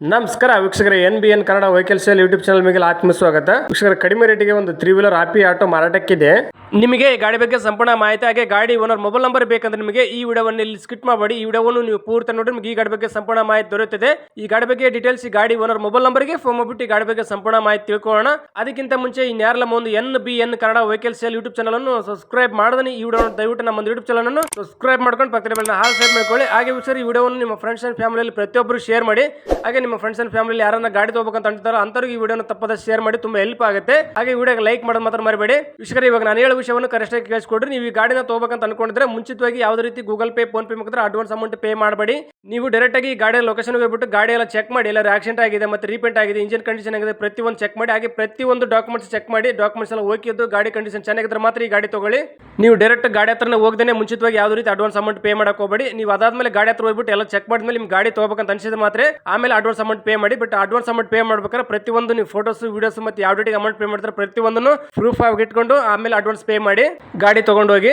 ನಮಸ್ಕಾರ ವೀಕ್ಷಕರ, N B N Kannada vehicle sale YouTube channel ಮೇಲೆ ಆತ್ಮ ಸ್ವಾಗತ. ವೀಕ್ಷಕರ, ಕಡಿಮೆ ರೇಟಿಗೆ ಒಂದು ತ್ರೀ ವೀಲರ್ ಆಪಿ ಆಟೋ ಮಾರಾಟಕ್ಕಿದೆ. ನಿಮಗೆ ಈ ಗಾಡಿ ಬಗ್ಗೆ ಸಂಪೂರ್ಣ ಮಾಹಿತಿ, ಹಾಗೆ ಗಾಡಿ ಓನರ್ ಮೊಬೈಲ್ ನಂಬರ್ ಬೇಕಂದ್ರೆ ನಿಮಗೆ ಈ ವಿಡಿಯೋವನ್ನು ಇಲ್ಲಿ ಸ್ಕಿಟ್ ಮಾಡಬೇಡಿ. ಈ ವಿಡಿಯೋವನ್ನು ನೀವು ಪೂರ್ತಿ ನೋಡಿ ನಿಮಗೆ ಈ ಗಾಡಿ ಬಗ್ಗೆ ಸಂಪೂರ್ಣ ಮಾಹಿತಿ ದೊರೆಯುತ್ತದೆ. ಈ ಗಾಡಿ ಬಗ್ಗೆ ಡೀಟೇಲ್ಸ್ ಈ ಗಾಡಿ ಓನರ್ ಮೊಬೈಲ್ ನಂಬರ್ಗೆ ಫೋನ್ ಮಾಡಿಬಿಟ್ಟು ಈ ಗಾಡಿ ಬಗ್ಗೆ ಸಂಪೂರ್ಣ ಮಾಹಿತಿ ತಿಳ್ಕೊಳ್ಳೋಣ. ಅದಕ್ಕಿಂತ ಮುಂಚೆ ಇನ್ಯಾರಲ್ಲ ಒಂದು N B N Kannada vehicle sale YouTube channel ಅನ್ನು ಸಬ್ಸ್ಕ್ರೈಬ್ ಮಾಡಿದ್ರೆ ಈ ವಿಡಿಯೋ ದಯವಿಟ್ಟು ನಮ್ಮ ಯೂಟ್ಯೂಬ್ ಚಾನಲ್ ಅನ್ನು ಸಬ್ಸ್ಕ್ರೈಬ್ ಮಾಡ್ಕೊಂಡು ಪಕ್ಕದ ಮೇಲೆ ಹಾಲ್ ಸೇರ್ ಮಾಡ್ಕೊಳ್ಳಿ. ಹಾಗೆ ವೀಕ್ಷಕರು, ಈ ವಿಡಿಯೋವನ್ನು ನಿಮ್ಮ ಫ್ರೆಂಡ್ಸ್ ಅಂಡ್ ಫ್ಯಾಮಿಲಿಯಲ್ಲಿ ಪ್ರತಿಯೊಬ್ಬರು ಶೇರ್ ಮಾಡಿ. ಹಾಗೆ ನಿಮ್ಮ ಫ್ರೆಂಡ್ಸ್ ಅಂಡ್ ಫ್ಯಾಮಿಲಿ ಯಾರನ್ನ ಗಾಡಿ ತಗೋಬೇಕಂತ ಅಂತಾರೋ ಅಂತವ್ರಿಗೆ ಈ ವಿಡಿಯೋನ ತಪ್ಪದ ಶೇರ್ ಮಾಡಿ ತುಂಬಾ ಹೆಲ್ಪ್ ಆಗುತ್ತೆ. ಹಾಗೆ ವಿಡಿಯೋಗೆ ಲೈಕ್ ಮಾಡೋದು ಮಾತ್ರ ಮರಿಬೇಡಿ. ವಿಷಯ ಇವಾಗ ನಾನು ಹೇಳೋ ವಿಷಯವನ್ನು ಕರೆಕ್ಟ್ ಆಗಿ ಕೇಳಿಸ್ಕೊಡ್ರಿ. ನೀವು ಈ ಗಾಡಿನ ತಗೋಬೇಕಂತ ಅನ್ಕೊಂಡಿದ್ರೆ ಮುಂಚಿತವಾಗಿ ಯಾವುದೇ ರೀತಿ ಗೂಗಲ್ ಪೇ ಫೋನ್ ಪೇ ಮುಖಾಂತರ ಅಡ್ವಾನ್ಸ್ ಅಮೌಂಟ್ ಪೇ ಮಾಡಬೇಡಿ. ನೀವು ಡೈರೆಕ್ಟ್ ಆಗಿ ಗಾಡಿಯ ಲೊಕೇಶನ್ ಹೋಗ್ಬಿಟ್ಟು ಗಾಡಿ ಎಲ್ಲ ಚೆಕ್ ಮಾಡಿ ಎಲ್ಲ ಆಕ್ಸಿಡೆಂಟ್ ಆಗಿದೆ ಮತ್ತೆ ರೀಪೇಂಟ್ ಆಗಿದೆ ಇಂಜಿನ್ ಕಂಡೀಷನ್ ಆಗಿದೆ, ಪ್ರತಿಯೊಂದು ಚೆಕ್ ಮಾಡಿ, ಹಾಗೆ ಪ್ರತಿಯೊಂದು ಡಾಕ್ಯುಮೆಂಟ್ಸ್ ಚೆಕ್ ಮಾಡಿ ಡಾಕ್ಯುಮೆಂಟ್ಸ್ ಎಲ್ಲ ಇದ್ದು ಗಾಡಿ ಕಂಡೀಷನ್ ಚೆನ್ನಾಗಿದ್ರೆ ಮಾತ್ರ ಈ ಗಾಡಿ ತಗೊಳ್ಳಿ. ನೀವು ಡೈರೆಕ್ಟ್ ಗಾಡಿ ಹತ್ರನೇ ಹೋಗದೇ ಮುಂಚಿತವಾಗಿ ಯಾವುದೇ ರೀತಿ ಅಡ್ವಾನ್ಸ್ ಅಮೌಂಟ್ ಪೇ ಮಾಡಕ್ ಹೋಗಬೇಡಿ. ನೀವು ಅದಾದ್ಮೇಲೆ ಗಾಡಿ ಹತ್ರ ಹೋಗ್ಬಿಟ್ಟು ಎಲ್ಲ ಚೆಕ್ ಮಾಡಿದ್ಮೇಲೆ ನಿಮ್ ಗಾಡಿ ತಗೋಬೇಕಂತ ಅನ್ಸಿದ್ರೆ ಮಾತ್ರ ಆಮೇಲೆ ಅಡ್ವಾನ್ಸ್ ಅಮೌಂಟ್ ಪೇ ಮಾಡಿ ಬಟ್ ಅಡ್ವಾನ್ಸ್ ಅಮೌಂಟ್ ಪೇ ಮಾಡ್ಬೇಕಾದ್ರೆ ಪ್ರತಿಯೊಂದು ನೀವು ಫೋಟೋಸ್ ವೀಡಿಯೋಸ್ ಮತ್ತೆ ಯಾವ ಡೇಟಿಗೆ ಅಮೌಂಟ್ ಪೇ ಮಾಡ್ತಾರೆ ಪ್ರತಿಯೊಂದನ್ನು ಪ್ರೂಫ್ ಆಗಿ ಇಟ್ಕೊಂಡು ಆಮೇಲೆ ಅಡ್ವಾನ್ಸ್ ಪೇ ಮಾಡಿ ಗಾಡಿ ತಗೊಂಡೋಗಿ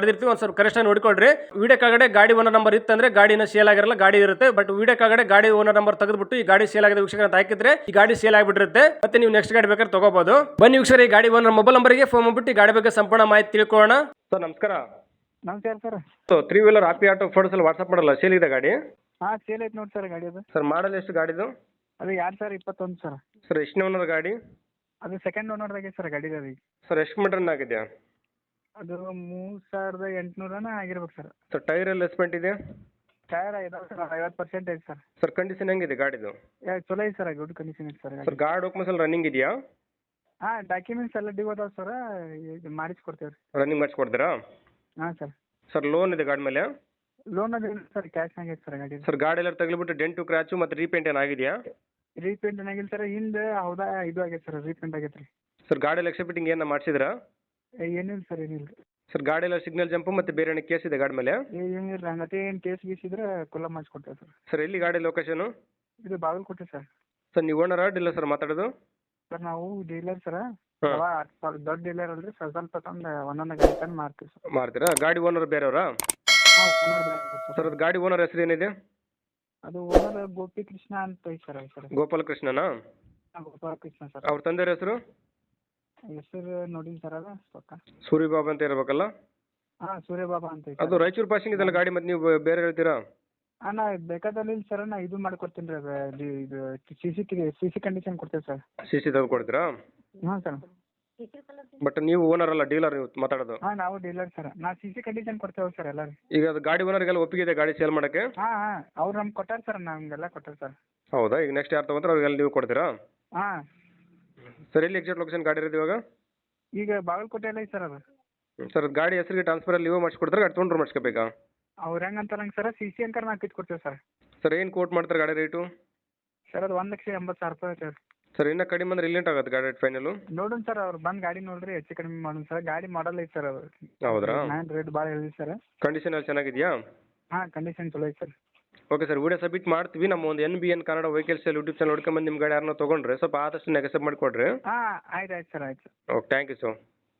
ಬರ್ದಿರ್ತೀವಿ ಒಂದು ಸ್ವಲ್ಪ ಕರೆಕ್ಷನ್ ಆಗಿ ನೋಡ್ಕೊಳ್ರಿ. ವಿಡಿಯೋ ಕಾಗಡೆ ಗಾಡಿ ಓನರ್ ನಂಬರ್ ಇತ್ತಂದ್ರೆ ಗಾಡಿನ ಸೇಲ್ ಆಗಿರಲ್ಲ ಗಾಡಿ ಇರುತ್ತೆ. ಬಟ್ ವಿಡಿಯೋ ಕಾಗಡೆ ಗಾಡಿ ಓನರ್ ನಂಬರ್ ತೆಗೆದ್ಬಿಟ್ಟು ಈ ಗಾಡಿ ಸೇಲ್ ಆಗಿದೆ ವೀಕ್ಷಕರ ಹಾಕಿದ್ರೆ ಈ ಗಾಡಿ ಸೇಲ್ ಆಗಿಬಿಟ್ಟಿರುತ್ತೆ. ಮತ್ತೆ ನೀವು ನೆಕ್ಸ್ಟ್ ಗಾಡಿ ಬೇಕಾದ್ರೆ ತಗೋಬಹುದು ಬನ್ನಿ ವೀಕ್ಷಕರ ಈ ಗಾಡಿ ಓನರ್ ಮೊಬೈಲ್ ನಂಬರ್ಗೆ ಫೋನ್ ಮಾಡ್ಬಿಟ್ಟು ಈ ಗಾಡಿ ಬಗ್ಗೆ ಸಂಪೂರ್ಣ ಮಾಹಿತಿ ತಿಳ್ಕೊಳ್ಳೋಣ. ಸರ್ ನಮಸ್ಕಾರ. ನಮಸ್ಕಾರ sir. So three wheeler Ape auto photos ಎಲ್ಲ ವಾಟ್ಸಪ್ ಮಾಡಲ್ಲ ಸೇಲ್ ಇದೆ ಗಾಡಿ? ಹಾಂ ಸೇಲ್ ಐತೆ ನೋಡಿ ಸರ್ ಗಾಡಿ ಅದು. ಸರ್ ಮಾಡಲ್ ಎಷ್ಟು ಗಾಡಿದು ಅದು ಎರಡು ಸಾವಿರ ಇಪ್ಪತ್ತೊಂದು ಸರ್. ಸರ್ ಎಷ್ಟು ಓನರ್ ಗಾಡಿ? ಅದು ಸೆಕೆಂಡ್ ಓನರ್ದಾಗೆ ಸರ್ ಗಾಡಿ ಅದು ಸರ್ ಎಷ್ಟು ಮೀಟರ್ ಆಗಿದೆಯಾ? ಅದು ಮೂರ್ ಸಾವಿರದ ಎಂಟುನೂರನ ಆಗಿರ್ಬೇಕು ಸರ್. ಸರ್ ಟೈರ್ ಎಲ್ಲ ಎಸ್ಪೆಂಟ್ ಇದೆ ಟೈರ್ ಇದಾವೆ ಸರ್ ಐವತ್ತು ಪರ್ಸೆಂಟ್ ಐತೆ ಸರ್. ಸರ್ ಕಂಡೀಷನ್ ಹೆಂಗಿದೆ ಗಾಡಿದು? ಏ ಚಲೋ ಐತೆ ಸರ್ ಗುಡ್ ಕಂಡೀಷನ್ ಐತೆ ಸರ್ ಸರ್ ಗಾಡಿ. ಡಾಕ್ಯುಮೆಂಟ್ಸ್ ಎಲ್ಲ ರನ್ನಿಂಗ್ ಇದೆಯಾ? ಹಾಂ ಡಾಕ್ಯುಮೆಂಟ್ಸ್ ಎಲ್ಲ ಡಿವ್ ಅದಾವೆ ಸರ್ ಈಗ ಮಾಡಿಸ್ಕೊಡ್ತೇವೆ ರೀ ರನ್ನಿಂಗ್ ಮಾಡಿಸ್ಕೊಡ್ತೀರಾ ಹಾಂ ಸರ್. ಸರ್ ಲೋನ್ ಇದೆ ಗಾಡಿ ಮೇಲೆ? ಲೋನ್ ಅದು ಸರ್ ಕ್ಯಾಶ್ ಆಗೈತೆ ಸರ್ ಗಾಡಿ ಸರ್ ಗಾಡಿ ಎಲ್ಲ ತಗಲಿಬಿಟ್ಟು ಡೆಂಟು ಕ್ರ್ಯಾಚು ಮತ್ತು ರೀಪೇಂಟ್ ಏನಾಗಿದೆಯಾ ರೀಪೇಂಟ್ ಏನಾಗಿಲ್ಲ ಸರ್ ಹಿಂದೆ ಹೌದಾ ಇದು ಆಗೈತೆ ಸರ್ ರೀಪೇಂಟ್ ಆಗೈತೆ ರೀ. ಸರ್ ಗಾಡಿ ಎಲ್ಲ ಎಕ್ಸೆಪ್ಟಿಂಗ್ ಏನು ಮಾಡಿಸಿದ್ರಾ? ಏನಿಲ್ಲ ಸರ್ ಏನಿಲ್ಲ. ಸರ್ ಗಾಡಿ ಎಲ್ಲ ಸಿಗ್ನಲ್ ಜಂಪ್ ಮತ್ತೆ ಬೇರೆ ಏನೋ ಕೇಸ್ ಇದೆ ಗಾಡಿ ಮೇಲೆ? ಏನಿಲ್ಲ ಹಂಗತೆ ಏನು ಕೇಸ್ ಗೀಸಿದ್ರೆ ಕುಲ್ಲ ಮಾಡಿಸ್ಕೊಡ್ತೇವೆ ಸರ್. ಸರ್ ಎಲ್ಲಿ ಗಾಡಿ ಲೊಕೇಶನು ಇದು ಬಾಗಲಕೋಟೆ ಸರ್. ಸರ್ ನೀವು ಓನರಾ ಡೀಲರ್ ಸರ್ ಮಾತಾಡೋದು? ಸರ್ ನಾವು ಡೀಲರ್ ಸರ್. ದೊಡ್ಡ ಡೀಲರ್ ಅಲ್ರಿ ಸ್ವಲ್ಪ ಸ್ವಲ್ಪ ತಂದು ಒಂದೊಂದು ಗಾಡಿ ತಂದು ಮಾರ್ತೀವಿ ಸರ್. ಮಾಡ್ತೀರಾ ಗಾಡಿ ಓನರ್ ಬೇರೆಯವರಾ? ಹಾಂ ಓನರ್ ಬೇರೆ ಸರ್. ಅದು ಗಾಡಿ ಓನರ್ ಹೆಸರು ಏನಿದೆ? ಅದು ಓನರ್ ಗೋಪಿ ಕೃಷ್ಣ ಅಂತ ಐತೆ ಸರ್ ಸರ್. ಗೋಪಾಲ ಕೃಷ್ಣನಾ ಗೋಪಾಲ ಕೃಷ್ಣ ಸರ್. ಅವ್ರ ತಂದೆಯವ್ರ ಹೆಸರು? ಹೆಸರು ನೋಡಿ ಸರ್ ಅದ ಪಕ್ಕ. ಬಾಬಾ ಅಂತ ಇರ್ಬೇಕಲ್ಲ ಹಾಂ ಸೂರ್ಯಬಾಬಾ ಅಂತ ಐತೆ. ಅದು ರಾಯಚೂರು ಪಾಸಿಂಗ್ ಇದೆಲ್ಲ ಗಾಡಿ ಮತ್ತೆ ನೀವು ಬೇರೆ ಹೇಳ್ತೀರಾ? ಹಾಂ ನಾ ಬೇಕಾದಲ್ಲಿ ಸರ್ ನಾ ಇದು ಮಾಡ್ಕೊಡ್ತೀನಿ ರೀ ಅದು ಇದು- CC C C C C condition ಕೊಡ್ತೇವೆ ಸರ್ ಸಿ ಸಿ ತೆಗೆದು ಕೊಡ್ತೀರಾ ಹಾಂ ಸರ್ ಬಟ್ ನೀವು ಓನರ್ ಅಲ್ಲ ಡೀಲರ್ ನೀವು ಮಾತಾಡೋದು. ಹಾಂ ನಾವು ಡೀಲರ್ ಸರ್ ನಾ ಸಿ ಸಿ ಕಂಡೀಷನ್ ಕೊಡ್ತೇವೆ ಸರ್ ಎಲ್ಲರಿ. ಈಗ ಅದು ಗಾಡಿ ಓನರ್ಗೆಲ್ಲ ಒಪ್ಪಿಗೆ ಇದೆ ಗಾಡಿ ಸೇಲ್ ಮಾಡೋಕ್ಕೆ? ಹಾ ಹಾಂ ಅವ್ರು ನಮ್ಗೆ ಕೊಟ್ಟಾರ ಸರ್ ನಮಗೆಲ್ಲ ಕೊಟ್ಟಾರ ಸರ್ ಹೌದಾ? ಈಗ ನೆಕ್ಸ್ಟ್ ಯಾರು ತೊಗೊಂತಾರೆ ಅವ್ರಿಗೆಲ್ಲ ನೀವು ಕೊಡ್ತೀರಾ? ಹಾಂ. ಸರ್ ಎಲ್ಲಿ ಎಕ್ಸಾಕ್ಟ್ ಲೊಕೇಶನ್ ಗಾಡಿ ಇರೋದು ಇವಾಗ? ಈಗ ಬಾಗಲಕೋಟೆ ಎಲ್ಲ ಐತೆ ಸರ್ ಅದು. ಸರ್ ಗಾಡಿ ಹೆಸರಿಗೆ ಟ್ರಾನ್ಸ್ಫರ್ ಅಲ್ಲಿ ಇವಾಗ ಮಾಡಿಸ್ಕೊಡ್ತಾರೆ ಗಾಡಿ ತೊಗೊಂಡ್ರು ಮಾಡಿಸ್ಕೋಬೇಕಾ? ಅವ್ರು ಹೆಂಗೆ ಅಂತಾರಂಗೆ ಸರ್ ಸಿ ಸಿ ಅಂಕರ್ ನಾವು ಕೊಡ್ತೀವಿ ಸರ್ ಸರ್ ಏನು ಕೋಟ್ ಮಾಡ್ತಾರೆ ಗಾಡಿ ರೇಟು ಸರ್ ಅದು ಒಂದು ಲಕ್ಷ ಎಂಬತ್ತು ಸಾವಿರ ರೂಪಾಯಿ ಸರ್ ಸರ್ ಇನ್ನೂ ಕಡಿಮೆ ಅಂದ್ರೆ ಇಲ್ಲೇಂಟ್ ಆಗುತ್ತೆ ಗಾಡಿ ರೇಟ್ ಫೈನಲು ನೋಡೋಣ ಸರ್ ಅವ್ರು ಬಂದು ಗಾಡಿ ನೋಡ್ರಿ ಹೆಚ್ಚು ಕಡಿಮೆ ಮಾಡೋಣ ಸರ್ ಗಾಡಿ ಮಾಡಲ್ ಐತೆ ಸರ್ ಅದು. ಹೌದ್ರಾ? ನಾನು ರೇಟ್ ಭಾಳ ಹೇಳಿ ಸರ್ ಕಂಡೀಷನ್ ಎಲ್ಲ ಚೆನ್ನಾಗಿದೆಯಾ? ಹಾಂ ಕಂಡೀಷನ್ ಚಲೋ ಐತೆ sir okay sir video submit ಮಾಡ್ತೀವಿ. ನಮ್ಮ ಒಂದು N B N Kannada vehicles YouTube channel ನೋಡ್ಕೊಂಬಂದು ನಿಮ್ಮ ಗಾಡಿ ಯಾರನ್ನ ತೊಗೊಂಡ್ರೆ ಸ್ವಲ್ಪ ಆದಷ್ಟು ನೆಗೆಸಪ್ ಮಾಡಿಕೊಡ್ರಿ. ಹಾಂ ಆಯ್ತು ಆಯ್ತು ಸರ್ ಆಯ್ತು ಓಕೆ ಥ್ಯಾಂಕ್ ಯು ಸರ್